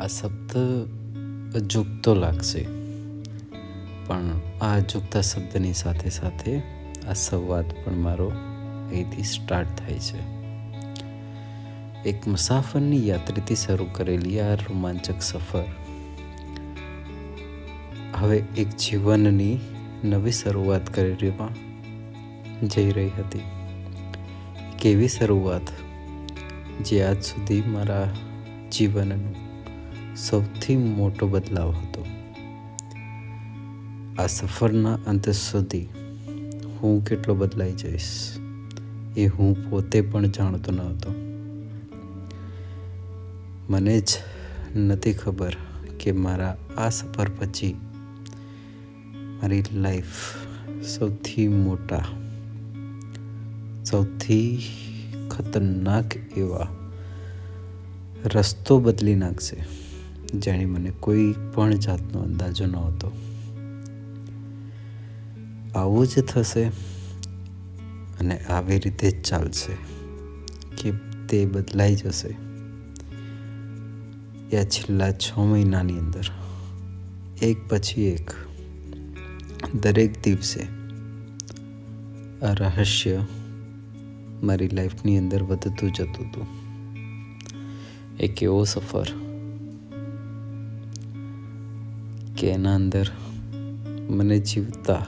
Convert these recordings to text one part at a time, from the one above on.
આ શબ્દ ઝૂકતો લાગશે. પણ આ ઝૂકતા શબ્દની સાથે સાથે આ સંવાદ પણ મારો અહીંથી સ્ટાર્ટ થાય છે. એક મુસાફરની યાત્રીથી શરૂ કરેલી આ રોમાંચક સફર. હવે એક જીવનની નવી શરૂઆત કરવામાં જઈ રહી હતી. એક એવી શરૂઆત જે આજ સુધી મારા જીવનનું સૌથી મોટો બદલાવ હતો. આ સફરના અંત સુધી હું કેટલો બદલાઈ જઈશ એ હું પોતે પણ જાણતો ન હતો. મને જ નથી ખબર કે મારા આ સફર પછી મારી લાઈફ સૌથી મોટા, સૌથી ખતરનાક એવા રસ્તો બદલી નાખશે. જેણે મને કોઈ પણ જાતનો અંદાજો ન હતો આવું જ થશે અને આવી રીતે જ ચાલશે કે તે બદલાઈ જશે. યા છેલ્લા છ મહિનાની અંદર. એક પછી એક. દરેક દિવસે. આ રહસ્ય મારી લાઈફની અંદર વધતું જતું હતું. એક એવો સફર કે એના અંદર મને જીવતા,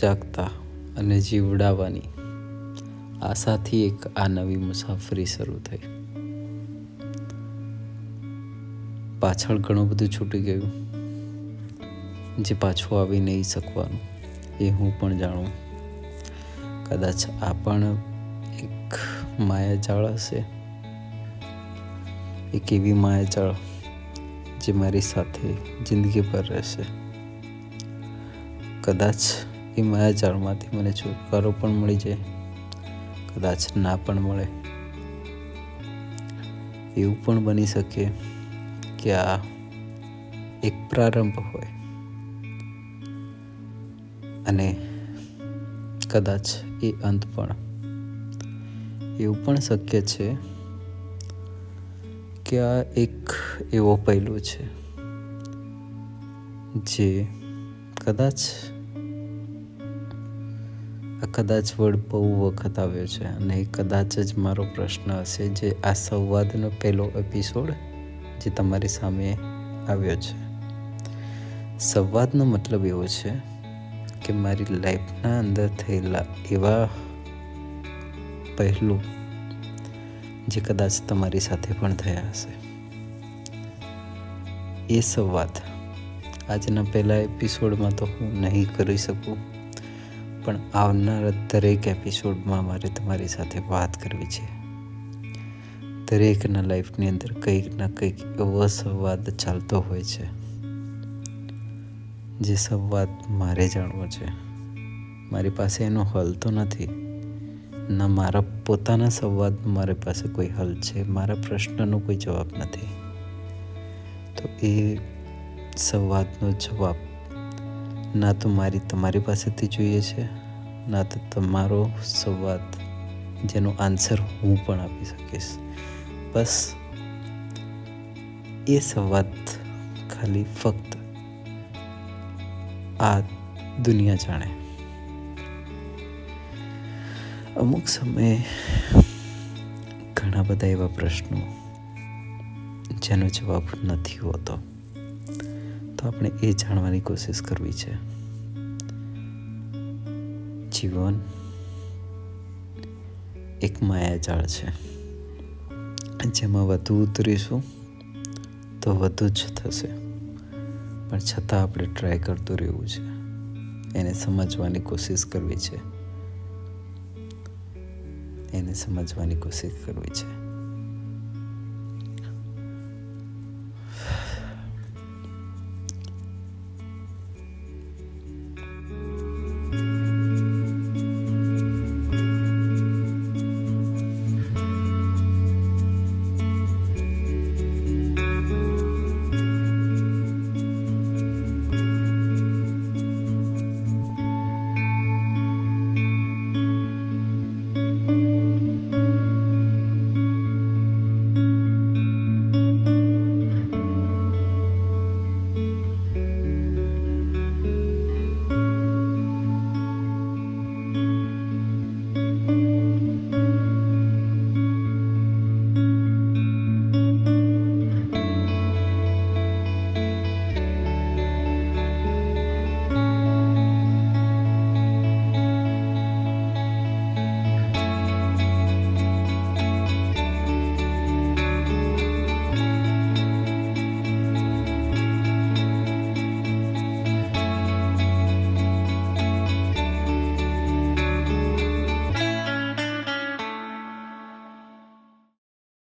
જાગતા અને જીવડાવવાની આશાથી એક આ નવી મુસાફરી શરૂ થઈ. પાછળ ઘણું બધું છૂટી ગયું, જે પાછું આવી નહીં શકવાનું એ હું પણ જાણું. કદાચ આ પણ એક માયાજાળ હશે, એક એવી માયાજાળ જે મારી સાથે જિંદગી પર રહેશે. કદાચ એ માયાજાળમાંથી મને છુટકારો પણ મળી જાય. કદાચ ના પણ મળે. એવું પણ બની શકે કે આ એક પ્રારંભ હોય. અને કદાચ એ અંત પણ. એવું પણ શક્ય છે કે આ એક એવો પહેલું છે, જે કદાચ, આ કદાચ વર્ડ બહુ વખત આવ્યો છે અને એ કદાચ જ મારો પ્રશ્ન હશે, જે આ સંવાદનો પહેલો એપિસોડ જે તમારી સામે આવ્યો છે. સંવાદનો મતલબ એવો છે કે મારી લાઈફના અંદર થયેલા એવા પહેલું જે કદાચ તમારી સાથે પણ થયા હશે. એ સંવાદ આજના પહેલા એપિસોડમાં તો હું નહીં કરી શકું, પણ આવનારા દરેક એપિસોડમાં મારે તમારી સાથે વાત કરવી છે. દરેકના લાઈફની અંદર કંઈક ના કંઈક એવો સંવાદ ચાલતો હોય છે, જે સંવાદ મારે જાણવો છે. મારી પાસે એનો હલ તો નથી ના, મારા પોતાના સંવાદનો મારી પાસે કોઈ હલ છે? મારા પ્રશ્નનો કોઈ જવાબ નથી. તો એ સંવાદનો જવાબ ના તો મારી, તમારી પાસેથી જોઈએ છે? ના તો તમારો સંવાદ, જેનો આન્સર હું પણ આપી શકીશ. બસ, એ સંવાદ ખાલી ફક્ત આ દુનિયા જાણે. અમુક સમયે ઘણા બધા એવા પ્રશ્નો જેનો જવાબ નથી હોતો. તો આપણે એ જાણવાની કોશિશ કરવી છે. જીવન એક માયાજાળ છે. જેમાં વધુ ઉતરીશું તો વધુ જ થશે. પણ છતાં આપણે ટ્રાય કરતું રહેવું છે. એને સમજવાની કોશિશ કરવી છે. એને સમજવાની કોશિશ કરવી છે.